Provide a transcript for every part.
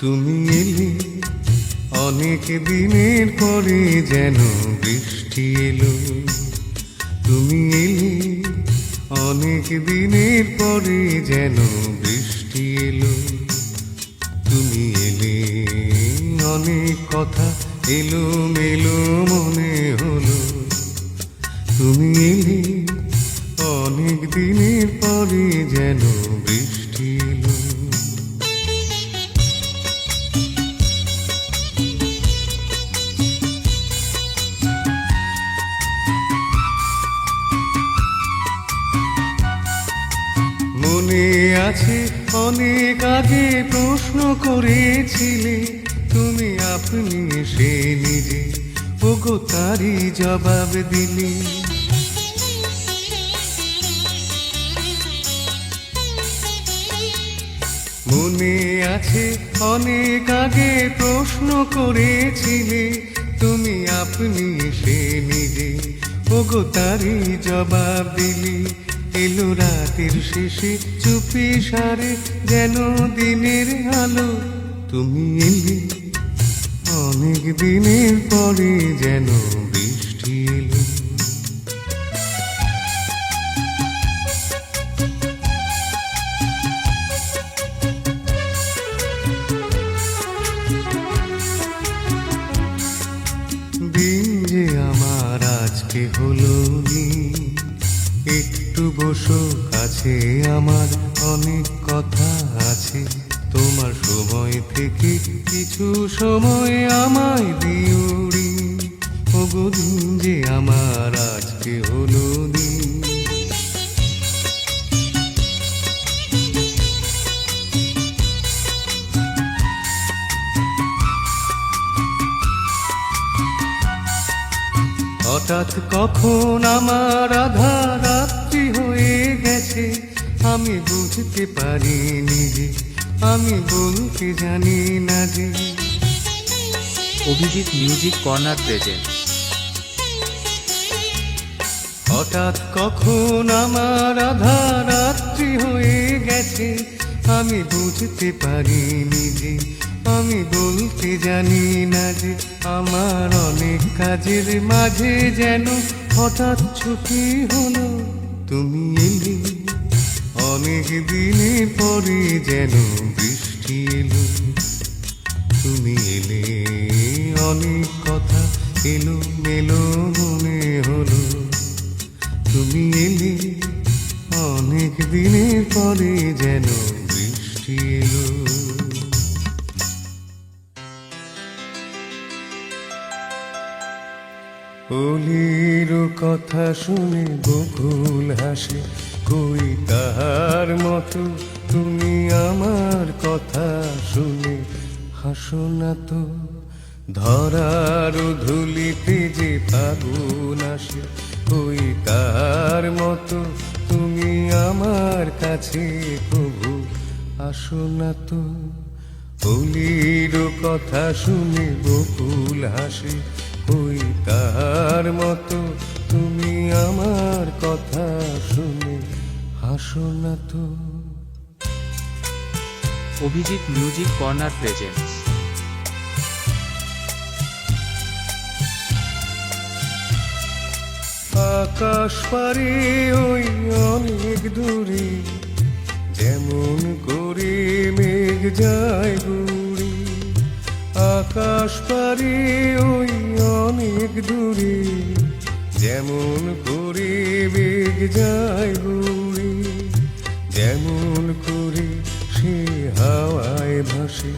তুমি এলে অনেক দিনের পরে যেন বৃষ্টি এলো। তুমি এলে অনেক দিনের পরে যেন বৃষ্টি এলো। কথা এলো মেলো মনে হলো। তুমি এলে অনেক দিনের পরে যেন বৃষ্টি এলো। মনে আছে অনেক আগে প্রশ্ন করেছিলে তুমি আপনি সে নিজে, ওগো তারই জবাব দিলি। মনে আছে অনেক আগে প্রশ্ন করেছিলে, তুমি আপনি সে নিজে, ওগো তারই জবাব দিলি। এলো রাতের শেষে চুপি সারে, যেন দিনের আলো তুমি এলে। অনেক দিনের পরে যেন বৃষ্টি এলো। দিন যে আমার আজকে হলো একটু বসো, কাছে আমার অনেক কথা আছে। থেকে কিছু সময় আমায় দিউরি ওগো দিন যে আমার আজকে হলো দিন। হঠাৎ কখন আমার আধা রাত্রি হয়ে গেছে, আমি বুঝতে পারিনি আমি বলতে জানি না যে অভিজিৎ মিউজিক কর্নার প্রেজেন্ট। হঠাৎ কখন আমার আধা রাত্রি হয়ে গেছে আমি বুঝতে পারিনি যে আমি বলতে জানি না যে আমার অনেক কাজের মাঝে যেন হঠাৎ ছুটি হলো। তুমি এলে অনেক দিনে পরে যেন বৃষ্টি এলো। তুমি এলে, অনেক কথা এলো, মেলো, মনে হলো। তুমি এলে, অনেক দিনের পরে যেন বৃষ্টি এলো। অলির কথা শুনে বকুল হাসে কই তাহার মতো? তুমি আমার কথা শুনে হাসো না তো। ধরার ধুলিতে যে ফাগুন আসে, কই তার মতো? তুমি আমার কাছে কবু আসো না তো। অলির কথা শুনে বকুল হাসে, কই তার মতো? তুমি আমার কথা শুনে তো। অভিজিৎ মিউজিক কর্নার প্রেজেন্ট আকাশ পারে ওই অনেক দূরে যেমন করে মেঘ যায় ঘুরে আকাশ পারে ওই অনেক দূরে যেমন করে মেঘ যায় ঘুরে যেমন করে সে হাওয়ায় ভাসে,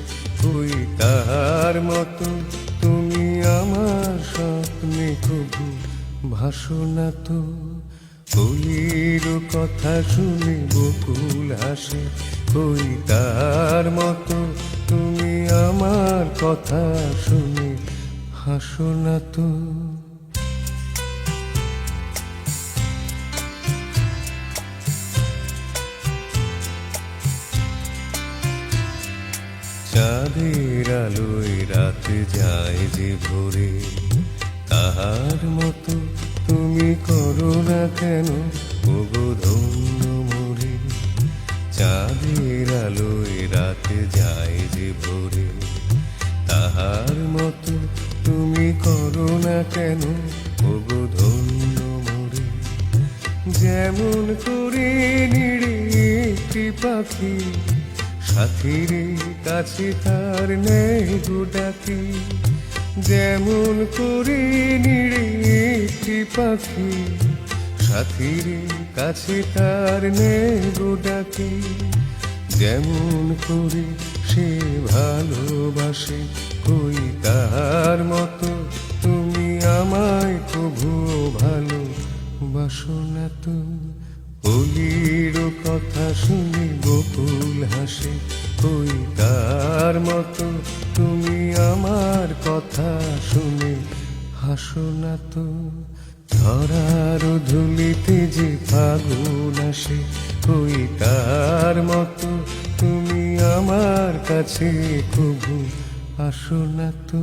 ওই তাহার মতো তুমি আমার স্বপ্নে কবু। ভাসো না তো বলির কথা শুনে বকুল হাসে, ওই তার মতো তুমি আমার কথা শুনে। হাসো না তো চাঁদের আলোয় রাতে যায় যে ভোরে। তাহার মতো তুমি করো না কেন ওগো ধন্য মোরে। চাঁদের আলোয় রাতে যায় যে ভোরে। তাহার মতো তুমি করো না কেন ওগো ধন্য মোরে। যেমন করে নিড়ে একটি পাখি সাথীর কাছে তার নেই গো ডাকি যেমন করে নিড়ে পাখি, সাথীর কাছে তার নেই গো ডাকি যেমন করে সে ভালোবাসে, কই তার মতো তুমি আমায় কভু ভালো বাসো না তো কথা শুনি বকুল হাসে কই তার মতো তুমি আমার কথা শুনে হাসো না তো। ধরার ধুলিতে যে ফাগুন আসে কই তার মতো তুমি আমার কাছে কবু আসো না তো।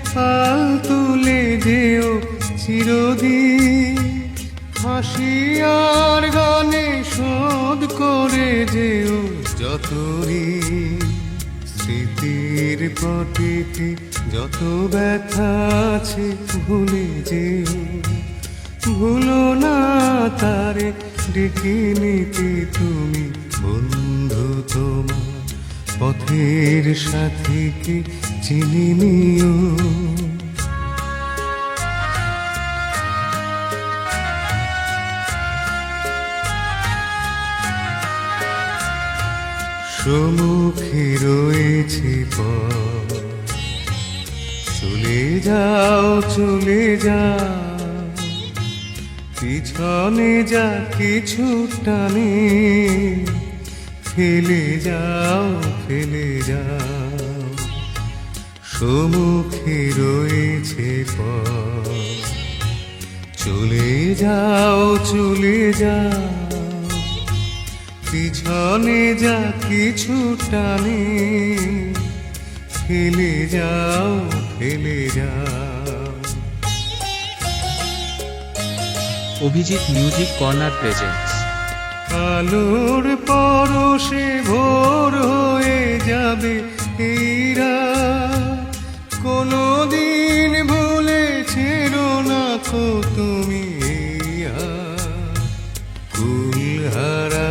চিরদিন হাসি আর গানে শোধ করে যেও যতরি স্মৃতির পটিতে যত ব্যথা আছে ভুলে যেও। ভুলো না তারে ডেকে নিতে তুমি বন্ধু তোমার পথের সাথীকে চিনি নিও? সম্মুখে রয়েছে চলে যাও চলে যাও। পিছনে যা কিছু টানে, ফেলে যাও ফেলে যাও। সম্মুখে রয়েছে পথ। চলে যাও চলে যাও। পিছনে যা কিছু টানে। ফেলে যাও ফেলে যাও। Abhijit music corner presents. আলোর পরশে ভোর হয়ে যাবে এইরা কোনো দিন ভুলেছিল না কো তুমি এই হাত। কুল হারানো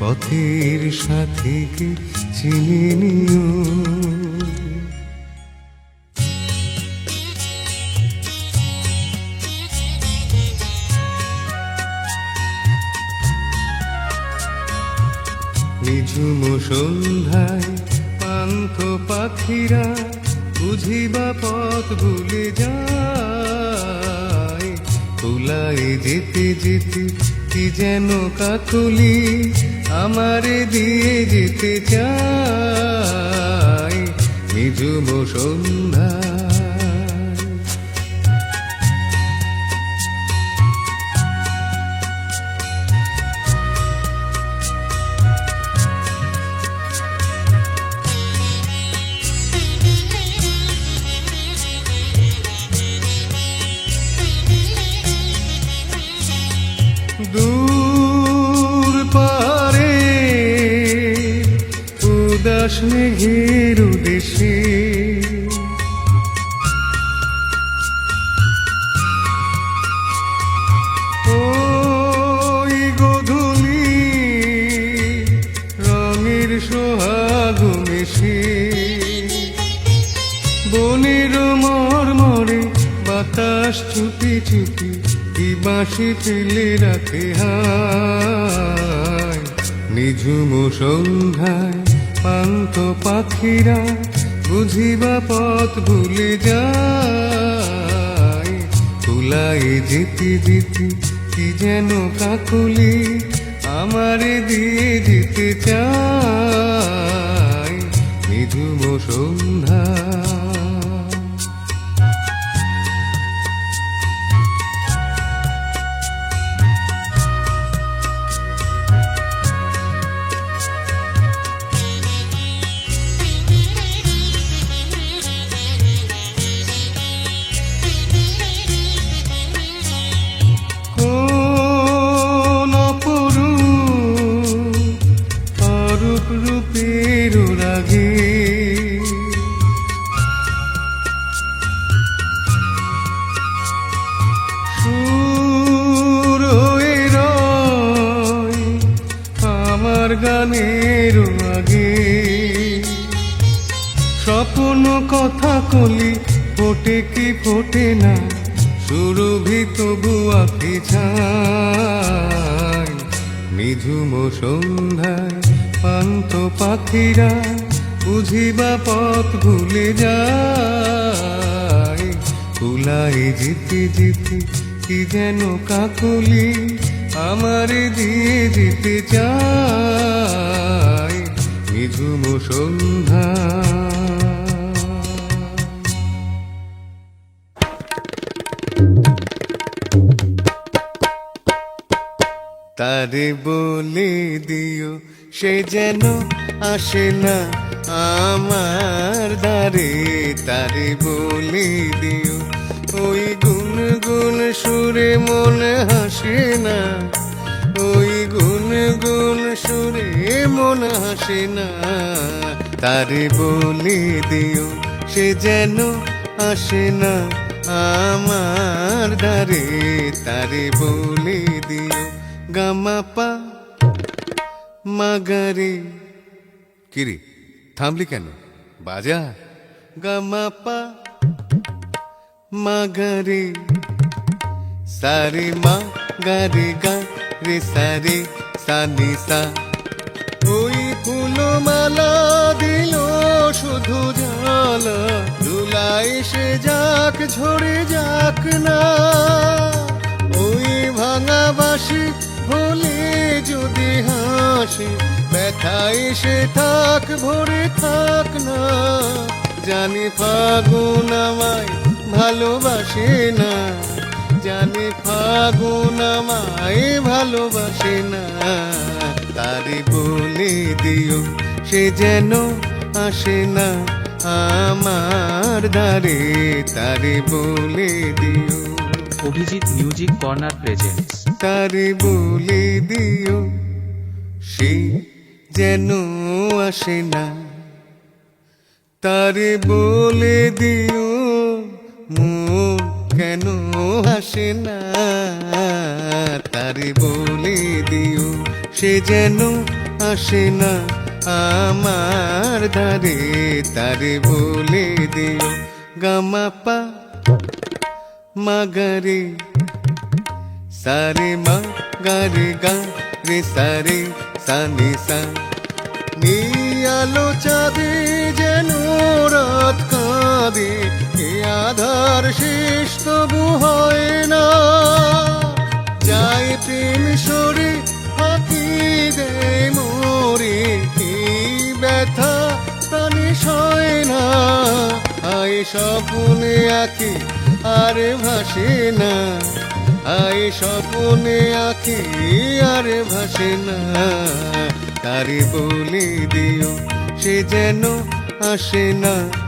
পথের সাথে চিনে নিও? নিঝুম সন্ধ্যায় পান্থ পাখিরা বুঝিবা পথ ভুলে যায়। তুলাই যেতে যেতে কি যেন কাকুলি আমারে দিয়ে যেতে চাই নিজুম সন্ধ্যা। মেঘের দেশে গধূলি রঙের সোহাগ মেশে। বনের মরমরে বাতাস ছুটি কি বাঁশি ফেলে রাখে হায়। নিঝুম সন্ধ্যায় পান্ত পাখিরা বুঝিবা পথ ভুলে যায়। ফুলাই যেতে যেতে, কি যেন কাকুলি আমারে দিয়ে যেতে চায়। নিঝুম সন্ধ্যা পথ ভুলে যায় তুলাই যেতে যেতে কি যেন কাকলি আমার দিয়ে যেতে চায় নিঝুম সন্ধ্যা। তারে বলে দিও, সে যেন আসে না আমার দ্বারে তারে বলে দিও। ওই গুন গুন সুরে মন হাসে না। ওই গুন গুন সুরে মন হাসে না। তারে বলে দিও, সে যেন আসে না আমার দ্বারে তারে বলে দিও গামাপা মাগারে। কিরে থামলি কেন? বাজা? গামাপা মাগারে সারে মা গারে গা রে সারে সানি সা ওই ফুলো মালা দিল শুধু জ্বালা ধুলাই সে যাক ঝরে যাক না ওই ভাঙা বাসি যদি হাসি ব্যথা সে থাক ভরে থাক না জানি ফাগুন আমায় ভালোবাসে না। জানি ফাগুন আমায় ভালোবাসে না। তারে বলে দিও সে যেন আসে না আমার দ্বারে। তারে বলে দিও। Abhijit music corner presents. তারে বলে দিও সে যেন আসে না। তারে বলে দিও মন কেন আসে না? তারে বলে দিও, সে যেন আসে না আমার ধারে। তারে বলে দিও, গামাপা মাগারে। সারে মা গারে গা রে সারে, সানি সা নিয়ালো চাঁদে শেষ তবু হয় না। যাই প্রেম সরে হাতি দেয় মরে, কি ব্যথা প্রাণে সয় না। আই স্বপ্নে আঁকি আর ভাসে না। আই স্বপ্নে আঁকি আর ভাসে না। তারি বলে দিও, সে যেন আসে না।